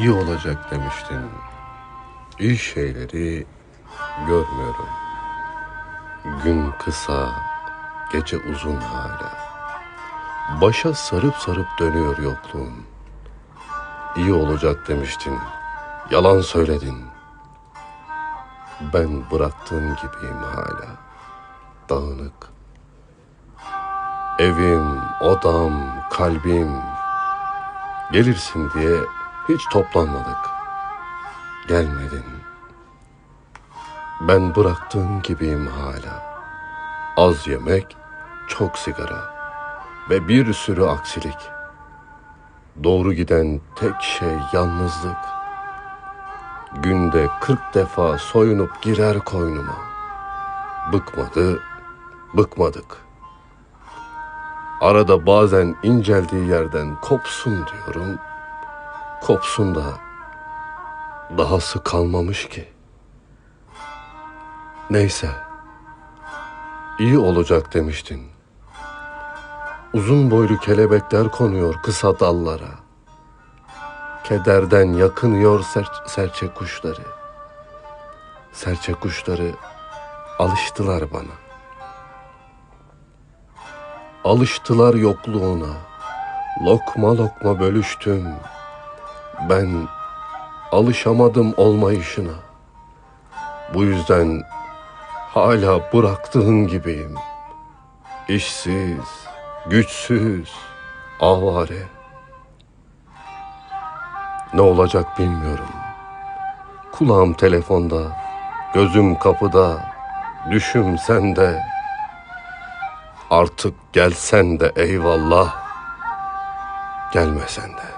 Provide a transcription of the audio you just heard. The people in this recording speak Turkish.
İyi olacak demiştin. İyi şeyleri görmüyorum. Gün kısa, gece uzun hala. Başa sarıp sarıp dönüyor yokluğun. İyi olacak demiştin. Yalan söyledin. Ben bıraktığım gibiyim hala. Dağınık. Evim, odam, kalbim. Gelirsin diye hiç toplanmadık. Gelmedin. Ben bıraktığım gibiyim hala. Az yemek, çok sigara ve bir sürü aksilik. Doğru giden tek şey yalnızlık. Günde kırk defa soyunup girer koynuma. Bıkmadı, bıkmadık. Arada bazen inceldiği yerden kopsun diyorum. Kopsun da dahası kalmamış ki. Neyse. iyi olacak demiştin. Uzun boylu kelebekler konuyor kısa dallara. Kederden yakınıyor ser- serçe kuşları. Serçe kuşları alıştılar bana. Alıştılar yokluğuna. Lokma lokma bölüştüm. Ben alışamadım olmayışına. Bu yüzden hala bıraktığın gibiyim. İşsiz, güçsüz, avare. Ne olacak bilmiyorum. Kulağım telefonda, gözüm kapıda, düşüm sende. Artık gelsen de eyvallah, gelmesen de.